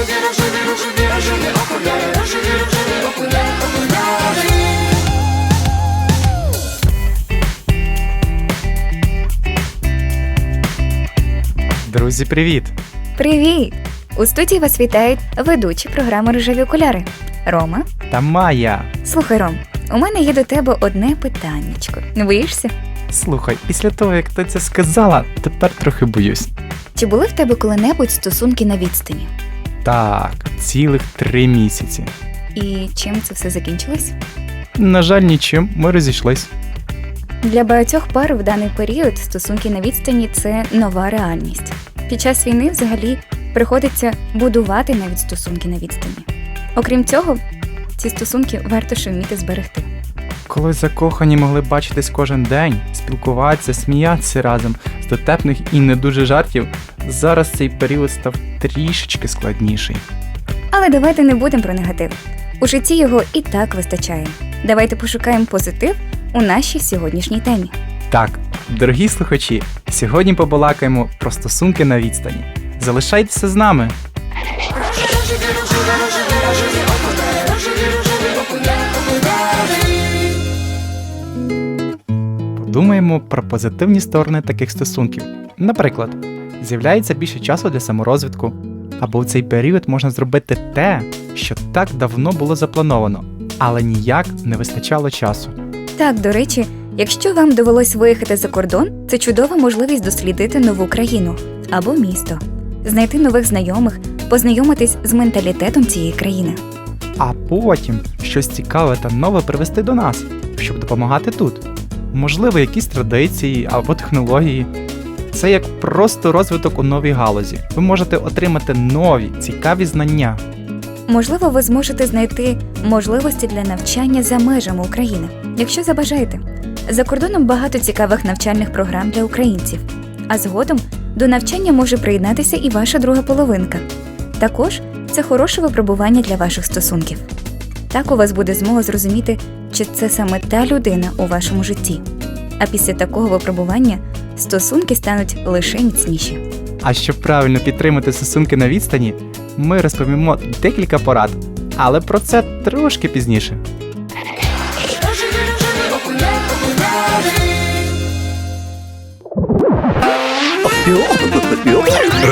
рожеві, рожеві, рожеві, рожеві окуляри, рожеві, рожеві окуляри, окуляри. Друзі, привіт! Привіт! У студії вас вітають ведучі програми Рожеві окуляри. Рома, Та Майя! слухай, Ром, у мене є до тебе одне питаннячко. Не боїшся? Слухай, після того, як ти це сказала, тепер трохи боюсь. Чи були в тебе коли-небудь стосунки на відстані? Так, цілих три місяці. І чим це все закінчилось? На жаль, нічим, ми розійшлись. Для багатьох пар в даний період стосунки на відстані це нова реальність. Під час війни взагалі приходиться будувати навіть стосунки на відстані. Окрім цього, ці стосунки варто ще вміти зберегти. Коли закохані могли бачитись кожен день, спілкуватися, сміятися разом з дотепних і не дуже жартів, зараз цей період став трішечки складніший. Але давайте не будемо про негатив. У житті його і так вистачає. Давайте пошукаємо позитив у нашій сьогоднішній темі. Так, дорогі слухачі, сьогодні побалакаємо про стосунки на відстані. Залишайтеся з нами. Подумаємо про позитивні сторони таких стосунків. Наприклад, з'являється більше часу для саморозвитку, або в цей період можна зробити те, що так давно було заплановано, але ніяк не вистачало часу. Так, до речі, якщо вам довелось виїхати за кордон, це чудова можливість дослідити нову країну або місто, знайти нових знайомих, познайомитись з менталітетом цієї країни. А потім щось цікаве та нове привести до нас, щоб допомагати тут. Можливо, якісь традиції або технології. Це як просто розвиток у новій галузі. Ви можете отримати нові цікаві знання. Можливо, ви зможете знайти можливості для навчання за межами України, якщо забажаєте. За кордоном багато цікавих навчальних програм для українців, а згодом до навчання може приєднатися і ваша друга половинка. Також це хороше випробування для ваших стосунків. Так у вас буде змога зрозуміти, чи це саме та людина у вашому житті. А після такого випробування стосунки стануть лише міцніші. А щоб правильно підтримати стосунки на відстані, ми розповімо декілька порад, але про це трошки пізніше.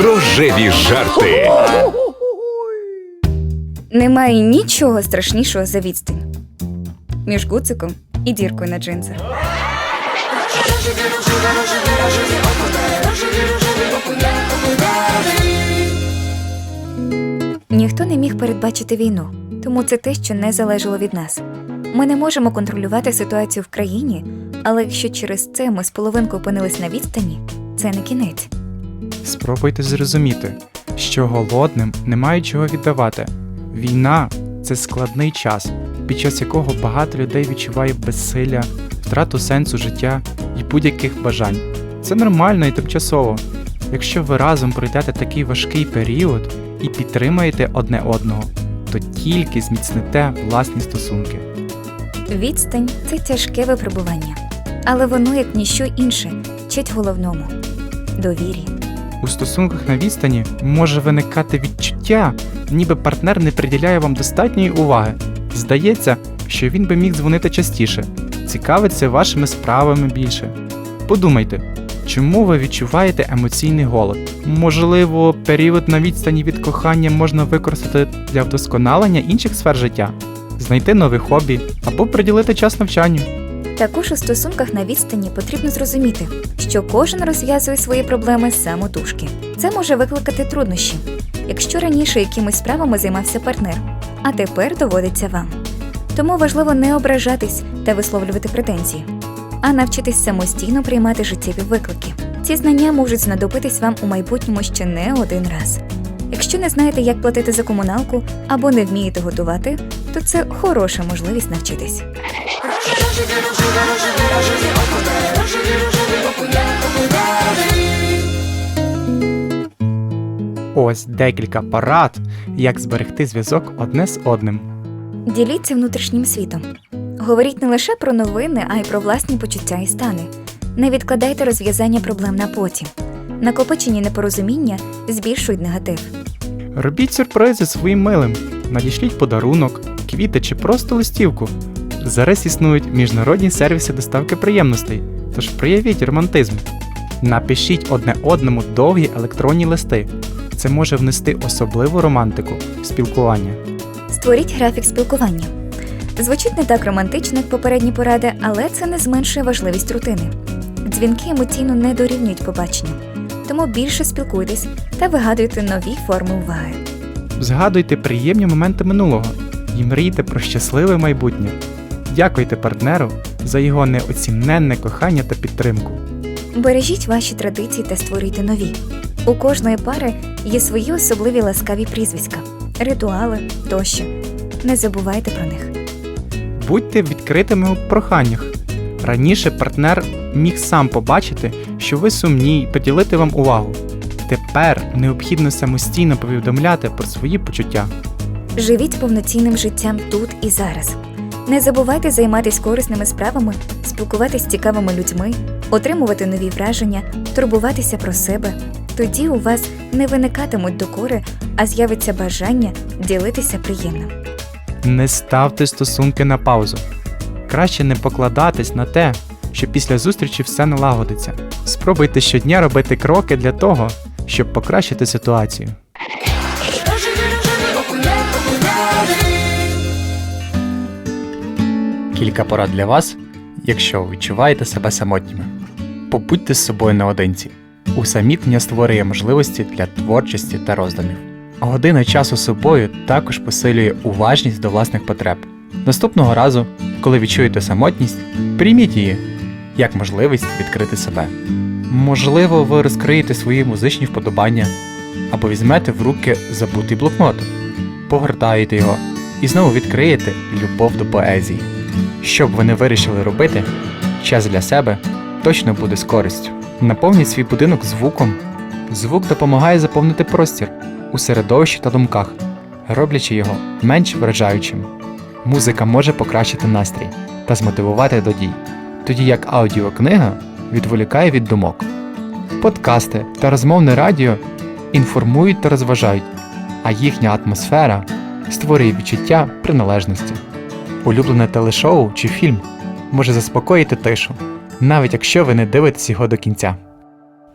Рожеві, жарти. Немає нічого страшнішого за відстань між гуциком і діркою на джинсах. Ніхто не міг передбачити війну, тому це те, що не залежало від нас. Ми не можемо контролювати ситуацію в країні, але якщо через це ми з половинкою опинились на відстані, це не кінець. Спробуйте зрозуміти, що голодним немає чого віддавати. Війна це складний час, під час якого багато людей відчуває безсилля, втрату сенсу життя і будь-яких бажань. Це нормально і тимчасово. Якщо ви разом пройдете такий важкий період і підтримаєте одне одного, то тільки зміцните власні стосунки. Відстань це тяжке випробування, але воно, як ніщо інше, вчить головному довірі. У стосунках на відстані може виникати відчуття, ніби партнер не приділяє вам достатньої уваги. Здається, що він би міг дзвонити частіше, цікавиться вашими справами більше. Подумайте, чому ви відчуваєте емоційний голод? Можливо, період на відстані від кохання можна використати для вдосконалення інших сфер життя, знайти нові хобі або приділити час навчанню. Також у стосунках на відстані потрібно зрозуміти, що кожен розв'язує свої проблеми самотужки. Це може викликати труднощі, якщо раніше якимись справами займався партнер, а тепер доводиться вам. Тому важливо не ображатись та висловлювати претензії, а навчитись самостійно приймати життєві виклики. Ці знання можуть знадобитись вам у майбутньому ще не один раз. Якщо не знаєте, як платити за комуналку або не вмієте готувати, то це хороша можливість навчитись. Рожеві, рожеві, рожеві, рожеві окуляри, рожеві, рожеві окуляри, окуляри. Ось декілька порад, як зберегти зв'язок одне з одним. Діліться внутрішнім світом. Говоріть не лише про новини, а й про власні почуття і стани. Не відкладайте розв'язання проблем на потім. Накопичені непорозуміння збільшують негатив. Робіть сюрпризи своїм милим, надішліть подарунок, квіти чи просто листівку. Зараз існують міжнародні сервіси доставки приємностей, тож проявіть романтизм. Напишіть одне одному довгі електронні листи. Це може внести особливу романтику в спілкування. Створіть графік спілкування. Звучить не так романтично, як попередні поради, але це не зменшує важливість рутини. Дзвінки емоційно не дорівнюють побачення, тому більше спілкуйтесь та вигадуйте нові форми уваги. Згадуйте приємні моменти минулого і мрійте про щасливе майбутнє. Дякуйте партнеру за його неоціненне кохання та підтримку. Бережіть ваші традиції та створюйте нові. У кожної пари є свої особливі ласкаві прізвиська, ритуали тощо. Не забувайте про них. Будьте відкритими у проханнях. Раніше партнер міг сам побачити, що ви сумні і приділити вам увагу. Тепер необхідно самостійно повідомляти про свої почуття. Живіть повноцінним життям тут і зараз. Не забувайте займатися корисними справами, спілкуватися з цікавими людьми, отримувати нові враження, турбуватися про себе. Тоді у вас не виникатимуть докори, а з'явиться бажання ділитися приємним. Не ставте стосунки на паузу. Краще не покладатись на те, що після зустрічі все налагодиться. Спробуйте щодня робити кроки для того, щоб покращити ситуацію. Кілька порад для вас, якщо відчуваєте себе самотніми. Побудьте з собою наодинці. Усамітнення створює можливості для творчості та роздумів. Година часу собою також посилює уважність до власних потреб. Наступного разу, коли відчуєте самотність, прийміть її як можливість відкрити себе. Можливо, ви розкриєте свої музичні вподобання або візьмете в руки забутий блокнот, погортаєте його і знову відкриєте любов до поезії. Що б ви не вирішили робити, час для себе точно буде з користю. Наповніть свій будинок звуком. Звук допомагає заповнити простір у середовищі та думках, роблячи його менш вражаючим. Музика може покращити настрій та змотивувати до дій, тоді як аудіокнига відволікає від думок. Подкасти та розмовне радіо інформують та розважають, а їхня атмосфера створює відчуття приналежності. Улюблене телешоу чи фільм може заспокоїти тишу, навіть якщо ви не дивитесь його до кінця.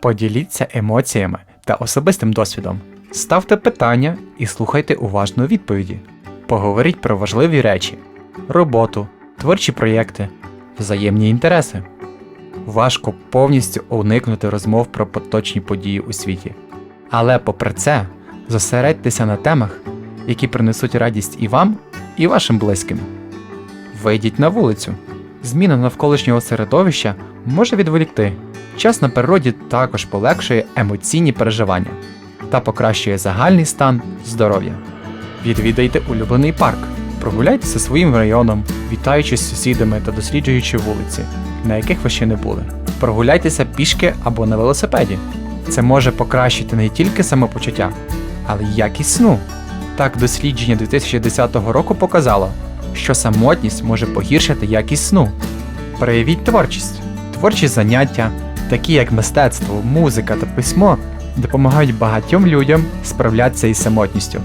Поділіться емоціями та особистим досвідом. Ставте питання і слухайте уважно відповіді. Поговоріть про важливі речі: роботу, творчі проєкти, взаємні інтереси. Важко повністю уникнути розмов про поточні події у світі. Але попри це, зосередьтеся на темах, які принесуть радість і вам, і вашим близьким. Вийдіть на вулицю. Зміна навколишнього середовища може відволікти. Час на природі також полегшує емоційні переживання та покращує загальний стан здоров'я. Відвідайте улюблений парк, прогуляйтеся своїм районом, вітаючись з сусідами та досліджуючи вулиці, на яких ви ще не були. Прогуляйтеся пішки або на велосипеді. Це може покращити не тільки самопочуття, але й якість сну. Так, дослідження 2010 року показало, що самотність може погіршити якість сну. Проявіть творчість. Творчі заняття, такі як мистецтво, музика та письмо, допомагають багатьом людям справлятися із самотністю.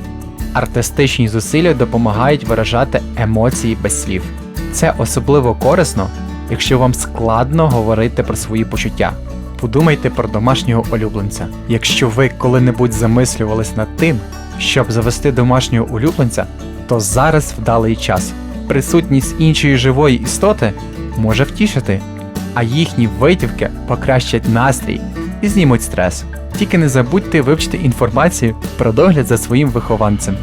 Артистичні зусилля допомагають виражати емоції без слів. Це особливо корисно, якщо вам складно говорити про свої почуття. Подумайте про домашнього улюбленця. Якщо ви коли-небудь замислювались над тим, щоб завести домашнього улюбленця, то зараз вдалий час. Присутність іншої живої істоти може втішити, а їхні витівки покращать настрій і знімуть стрес. Тільки не забудьте вивчити інформацію про догляд за своїм вихованцем.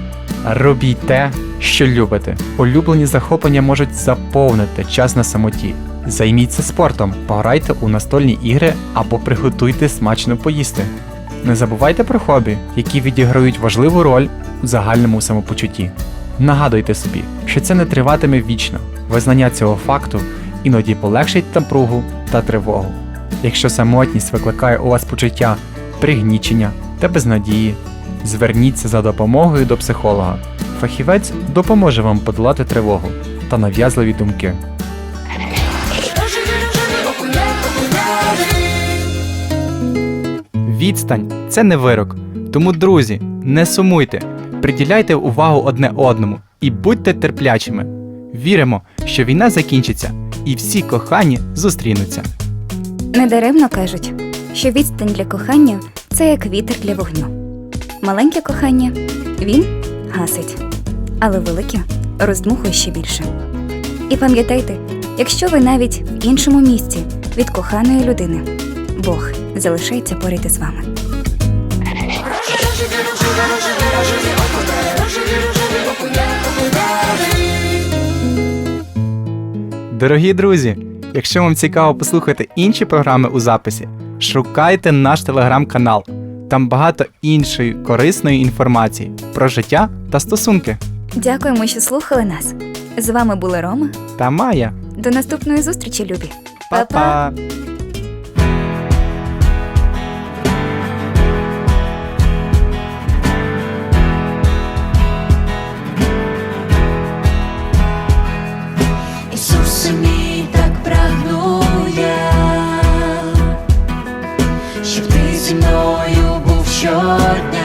Робіть те, що любите. Улюблені захоплення можуть заповнити час на самоті. Займіться спортом, пограйте у настольні ігри або приготуйте смачно поїсти. Не забувайте про хобі, які відіграють важливу роль у загальному самопочутті. Нагадуйте собі, що це не триватиме вічно. Визнання цього факту іноді полегшить напругу та тривогу. Якщо самотність викликає у вас почуття пригнічення та безнадії, зверніться за допомогою до психолога. Фахівець допоможе вам подолати тривогу та нав'язливі думки. Відстань це не вирок. Тому, друзі, Не сумуйте, приділяйте увагу одне одному і будьте терплячими. Віримо, що війна закінчиться і всі кохані зустрінуться. Недаремно кажуть, що відстань для кохання це як вітер для вогню. Маленьке кохання він гасить, але велике роздмухує ще більше. І пам'ятайте, якщо ви навіть в іншому місці від коханої людини, Бог залишається поряд із вами. Дорогі друзі, якщо вам цікаво послухати інші програми у записі, шукайте наш телеграм-канал. Там багато іншої корисної інформації про життя та стосунки. Дякуємо, що слухали нас. З вами були Рома. Та Майя. До наступної зустрічі, любі. Па-па! Зі мною був щодня,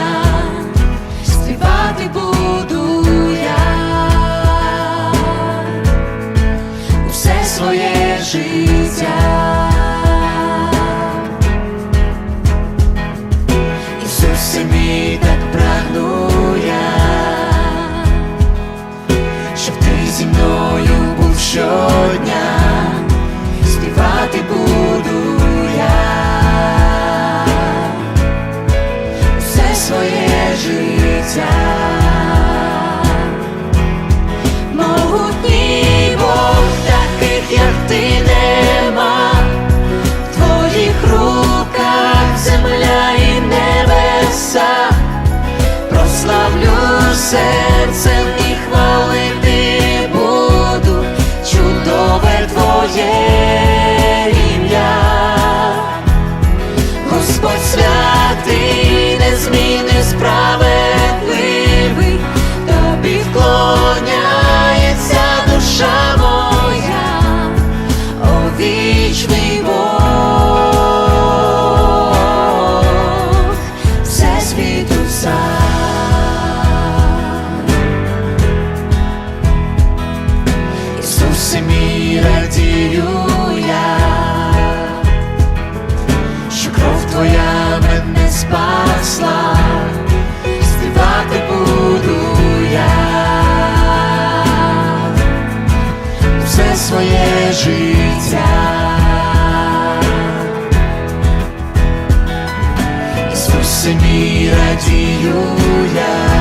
прославлю серцем радію я, що кров твоя мене спасла, співати буду я все своє життя. Ісусе мій радію я,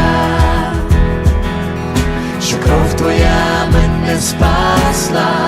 що кров твоя мене спасла,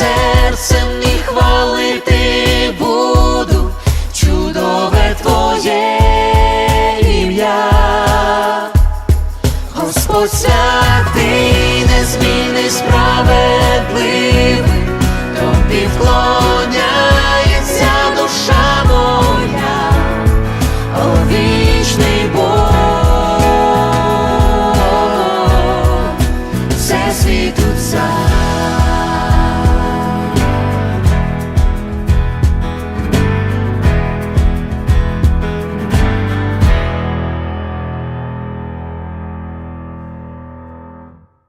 серцем і хвалити буду чудове твоє ім'я. Господь ти не незмінний, справедливий,